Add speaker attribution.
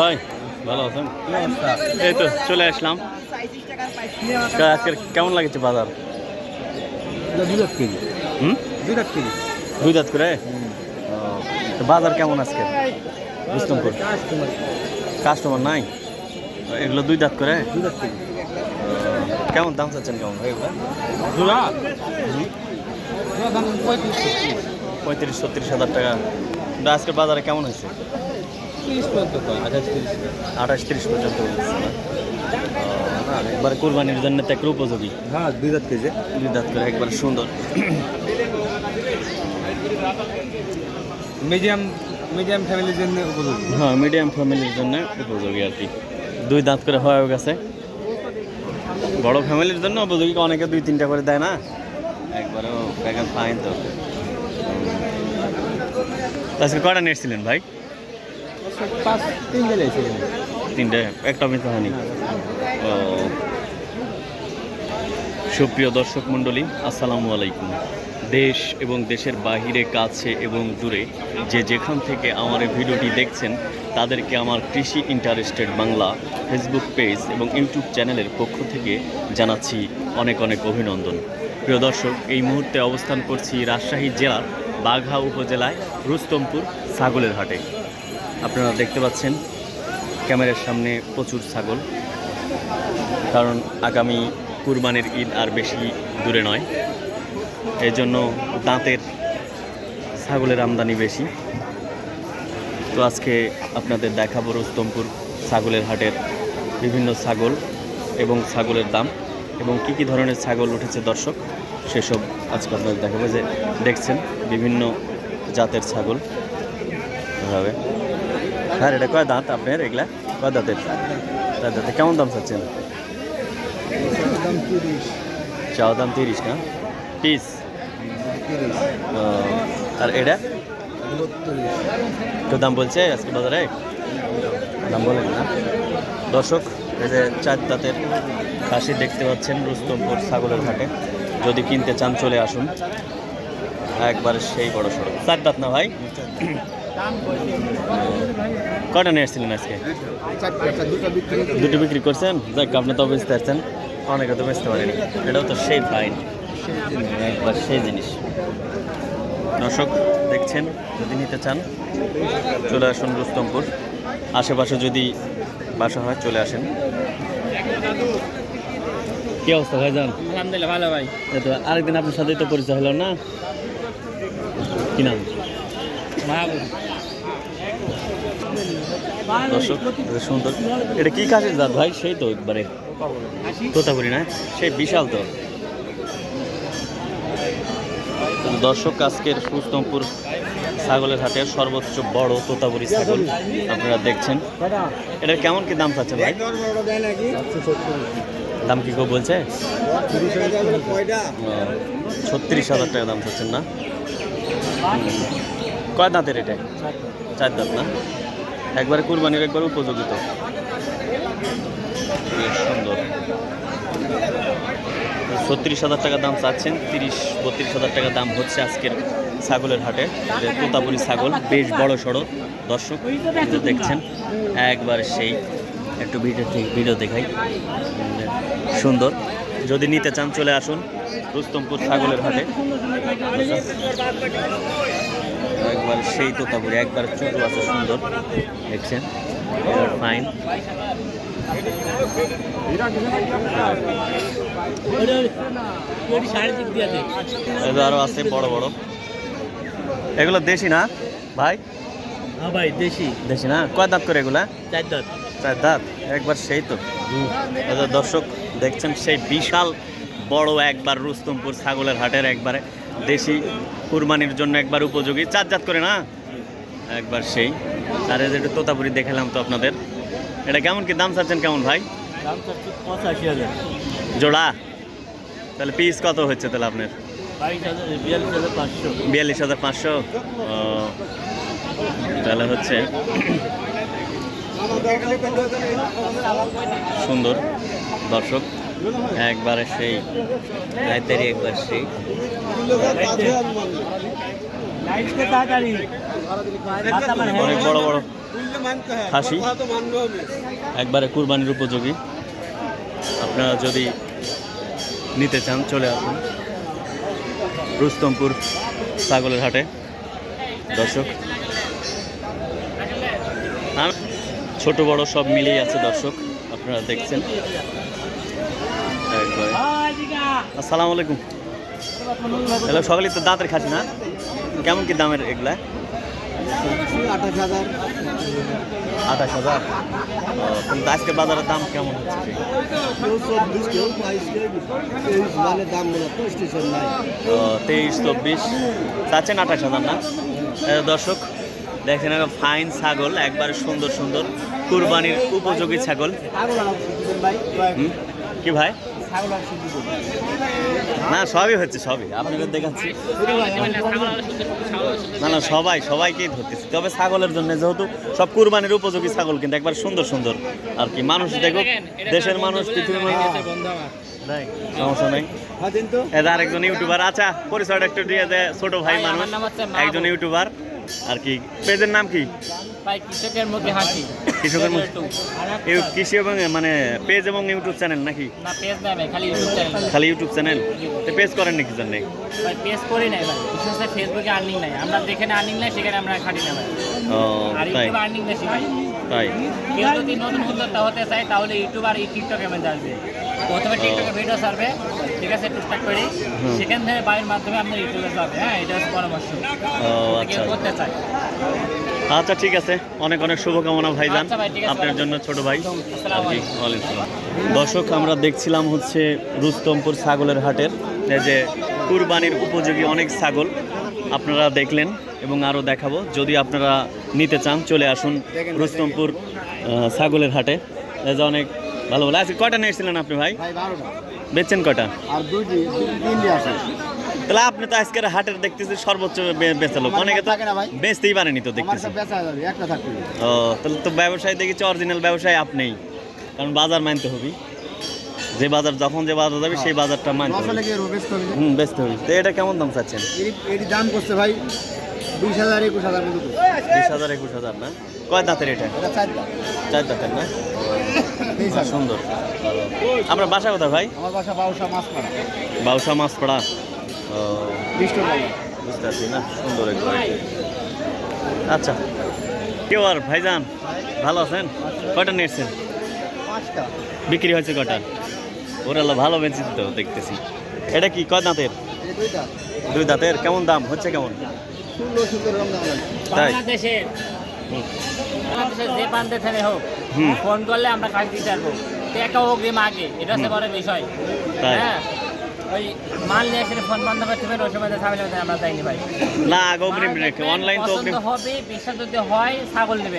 Speaker 1: ভাই ভালো আছেন? এই তো চলে আসলাম। তা আজকে কেমন লাগছে বাজার?
Speaker 2: দুই
Speaker 1: দাঁত করে? তো বাজার কেমন আজকে? রুস্তমপুর কাস্টমার নাই? এগুলো দুই দাঁত করে? কেমন দাম চাচ্ছেন কেমন ভাই
Speaker 2: পঁয়ত্রিশ
Speaker 1: ছত্রিশ হাজার টাকা। আজকের বাজারে কেমন হয়েছে?
Speaker 2: তিরিশ পর্যন্ত আঠাশ তিরিশ
Speaker 1: আঠাশ তিরিশ পর্যন্ত? ও, কোরবানির জন্য তো একটা উপযোগী।
Speaker 2: হ্যাঁ দুই লাখ কেজি।
Speaker 1: দুই দাঁত করে একবারে সুন্দর।
Speaker 2: মিডিয়াম মিডিয়াম ফ্যামিলির জন্য উপযোগী।
Speaker 1: হ্যাঁ মিডিয়াম ফ্যামিলির জন্য উপযোগী আর কি। দুই দাঁত করে হয়ে গেছে। বড় ফ্যামিলির জন্য উপযোগী অনেকে দুই তিনটা করে দেয় না। একবারে প্যাকেট ফাইন তো। আজকে কটা নিয়েছিলেন ভাই? তিনটে সুপ্রিয় দর্শক মণ্ডলী, আসসালামু আলাইকুম। দেশ এবং দেশের বাহিরে, কাছে এবং দূরে যে যেখান থেকে আমার এই ভিডিওটি দেখছেন, তাদেরকে আমার কৃষি ইন্টারেস্টেড বাংলা ফেসবুক পেজ এবং ইউটিউব চ্যানেলের পক্ষ থেকে জানাচ্ছি অনেক অনেক অভিনন্দন। প্রিয় দর্শক, এই মুহূর্তে অবস্থান করছি রাজশাহী জেলার বাঘা উপজেলায়, রুস্তমপুর ছাগলের হাটে আপনারা দেখতে পাচ্ছেন, ক্যামেরার সামনে প্রচুর ছাগল। কারণ আগামী কুরবানির ঈদ আর বেশি দূরে নয়। এই জন্য দাঁতের ছাগলের আমদানি বেশি। তো আজকে আপনাদের দেখাবো রুস্তমপুর ছাগলের হাটের বিভিন্ন ছাগল এবং ছাগলের দাম এবং কি কি ধরনের ছাগল উঠেছে দর্শক, সেসব আজকে আপনাদের দেখাবো। যে দেখছেন, বিভিন্ন জাতের ছাগল। হ্যাঁ এটা কয় দাঁত আপনার এগুলা? কয় দাঁতের চার দাঁতে কেমন দাম চাচ্ছেন? চাও দাম তিরিশ না? পিস? আর এটা? তো দাম বলছে আজকে বাজারে? দাম বলেন না। দর্শক, এই যে চার দাঁতের খাসি দেখতে পাচ্ছেন রুস্তমপুর ছাগলের ঘাটে। যদি কিনতে চান চলে আসুন। একবারে সেই বড় সড়ক। চার দাঁত না ভাই? কটা নিয়ে এসেছিলেন আজকে?
Speaker 2: দুটো বিক্রি
Speaker 1: করছেন? যাক আপনি তো বেচতে আসছেন অনেকে তো বেচতে পারেনি। এটাও তো সেই ফাইন একবার সেই জিনিস। দর্শক দেখছেন যদি নিতে চান চলে আসুন রুস্তমপুর। আশেপাশে যদি বাসা হয় চলে আসেন। কি অবস্থা ভাই যান
Speaker 2: আলহামদুলিল্লাহ ভালো ভাই।
Speaker 1: তো আরেকদিন আপনার সাথেই তো পরিচয় হলো না? কি নাম?
Speaker 2: মাহবুব।
Speaker 1: দর্শক, এটা সুন্দর। এটা কি কাজের জাত ভাই? সেই তো একবারে। তোতাপুরি না? সেই বিশাল তো। দর্শক, আজকের সুস্তমপুর ছাগলের হাটের সর্বোচ্চ বড় তোতাপুরি ছাগল আপনারা দেখছেন। এটার কেমন কি দাম পাচ্ছেন ভাই? দাম কি কেউ বলছে? ছত্রিশ হাজার টাকা দাম চাচ্ছেন না? কয় দাঁতের এটা? চার দাঁত না? একবারে কুরবানির একবার উপযোগিত। সুন্দর। ছত্রিশ হাজার টাকা দাম চাচ্ছেন, তিরিশ, বত্রিশ হাজার টাকা দাম হচ্ছে আজকের ছাগলের হাটে। তোতাপুরি ছাগল, বেশ বড় সড়ো। দর্শক দেখছেন, একবার সেই একটু ভিডিও ভিডিও দেখাই। সুন্দর। যদি নিতে চান, চলে আসুন রুস্তমপুর ছাগলের হাটে। একবার সেই তোতাপুরি, একবার ছোট আছে সুন্দর। দেখছেন ফাইন এগুলো আরও আছে বড় বড়। এগুলো দেশি না ভাই?
Speaker 2: হ্যাঁ ভাই দেশি।
Speaker 1: দেশি না? কয় দাঁত করে এগুলা?
Speaker 2: চার দাঁত।
Speaker 1: চার দাঁত? একবার সেই তো। এই দর্শক দেখছেন সেই বিশাল বড় একবার রুস্তমপুর ছাগলের হাটের একবারে দেশি কুরবানির জন্য একবার উপযোগী। চার জাত করে না? একবার সেই। আর এই যে একটু তোতাপুরি দেখালাম তো আপনাদের। এটা কেমন কি দাম চাচ্ছেন কেমন ভাই?
Speaker 2: পঁচাশি হাজার।
Speaker 1: জোড়া? তাহলে পিস কত হচ্ছে তাহলে আপনার?
Speaker 2: বিয়াল্লিশ হাজার পাঁচশো।
Speaker 1: তাহলে হচ্ছে সুন্দর দর্শক। একবারে সেই একবার সেই। অনেক বড় বড় খাসি একবারে কুরবানির উপযোগী। আপনারা যদি নিতে চান চলে আসুন। রুস্তমপুর ছাগলের হাটে। দর্শক আম- ছোট বড় সব মিলেই আছে দর্শক আপনারা দেখছেন। একবারে। আসসালামু আলাইকুম। হ্যালো সকালে তো দাঁতের খাসি না? কেমন কি দামের এগুলা?
Speaker 3: আঠাশ হাজার।
Speaker 1: আঠাশ হাজার? কিন্তু আজকে বাজারের দাম কেমন হচ্ছে?
Speaker 3: তেইশ দাম স্টেশন নাই
Speaker 1: ও, তেইশ চব্বিশ। চাচ্ছেন আঠাশ হাজার না? দর্শক দেখেন একটা ফাইন ছাগল একবার সুন্দর সুন্দর। কুরবানির উপযোগী ছাগল। হুম? কি ভাই? না সবই হচ্ছে সবই। আপনাদের দেখাচ্ছি। না না সবাই সবাইকেই ধরতেছি। তবে ছাগলের জন্য যেহেতু সব কুরবানির উপযোগী ছাগল কিন্তু একবার সুন্দর সুন্দর আর কি। মানুষ দেখো দেশের মানুষ পৃথিবীর মানুষ। সমস্যা নেই।
Speaker 3: হ্যাঁ দিন তো।
Speaker 1: এটা আরেকজন ইউটিউবার আচ্ছা পরিচয়টা একটু দিয়ে দে ছোট ভাই মানুষ। একজন ইউটিউবার আর কি। পেজের নাম কি?
Speaker 2: ভাই কৃষকের মুখে হাসি।
Speaker 1: কৃষকের মুখে-
Speaker 2: YouTube।
Speaker 1: কৃষি এবং মানে পেজ এবং ইউটিউব চ্যানেল নাকি?
Speaker 2: না পেজ নাই ভাই খালি ইউটিউব চ্যানেল।
Speaker 1: খালি ইউটিউব চ্যানেল? তো পেজ করেন নাকি জন্য?
Speaker 2: ভাই পেজ করি নাই ভাই। বিশেষ করে ফেসবুকে আর্নিং নাই। আমরা যেখানে আর্নিং নাই সেখানে আমরা খাটি না ভাই।
Speaker 1: ও তাই।
Speaker 2: আর্নিং বেশি ভাই।
Speaker 1: তাই।
Speaker 2: কেউ যদি নতুন উদ্যোক্তা হতে চায় তাহলে ইউটিউব আর টিকটকে মধ্যে আসবে। প্রথমে টিকটকে ভিডিও ছাড়বে ঠিক আছে টুকটাক করে। সেখান থেকে বাড়ির মাধ্যমে আপনার ইউটিউবে যাবে হ্যাঁ এটা হচ্ছে পরামর্শ।
Speaker 1: ও আচ্ছা
Speaker 2: করতে চায়।
Speaker 1: আচ্ছা ঠিক আছে। অনেক অনেক শুভকামনা ভাইজান।
Speaker 2: আচ্ছা।
Speaker 1: আপনার জন্য ছোট ভাই। দর্শক আমরা দেখছিলাম হচ্ছে রুস্তমপুর ছাগলের হাটের এই যে কুরবানির উপযোগী অনেক ছাগল আপনারা দেখলেন এবং আরও দেখাবো। যদি আপনারা নিতে চান চলে আসুন রুস্তমপুর ছাগলের হাটে। এই যে অনেক ভালো ভালো। আজকে কটা নিয়ে এসেছিলেন আপনি ভাই? বেচছেন কয়টা?
Speaker 3: আর দুইটি তিনটি আছে।
Speaker 1: তাহলে আপনি তো আজকের হাটের দেখতেছি সর্বোচ্চ বেচা লোক। অনেকে তো বেচতেই পারেনি তো দেখতেছি। ও তাহলে তো ব্যবসায় দেখেছি অরিজিনাল ব্যবসায় আপনিই কারণ বাজার মানতে হবে। যে বাজার যখন যে বাজার যাবে সেই বাজারটা মানতে হবে। হুম বেচতে হবে। তো এটা কেমন দাম চাচ্ছেন?
Speaker 3: এটি দাম করছে ভাই। বিশ হাজার একুশ হাজার।
Speaker 1: বিশ হাজার একুশ হাজার না? কয় দাঁতের এটা? চার দাঁতের না? সুন্দর। আমরা বাসা কোথায় ভাই?
Speaker 3: আমার বাসা বাউসা মাছ মারা
Speaker 1: বাউসা মাছ পড়া ও।
Speaker 3: বিশ টাকা
Speaker 1: বুঝতে পারছি না? সুন্দর একবার আচ্ছা। কেউ আর ভাইজান ভালো আছেন? কয়টা নিয়েছেন বিক্রি হয়েছে কটা ওরা ভালো বেঁচে তো দেখতেছি। এটা কি কয় দাঁতের? দুই দাঁতের। কেমন দাম? হচ্ছে কেমন?
Speaker 2: বাংলাদেশের যে প্রান্তে থেকে হোক ফোন করলে আমরা কাজ দিতে পারব। অগ্রিম আগে এটা হচ্ছে বড় বিষয়। হ্যাঁ? ওই মাল নিয়ে এসে ফোন বন্ধ করতে হবে ওই সময় ছাগলের মধ্যে আমরা যাইনি ভাই।
Speaker 1: না অগ্রিম অনলাইন তো
Speaker 2: হবে বিশ্বাস যদি হয় ছাগল নেবে।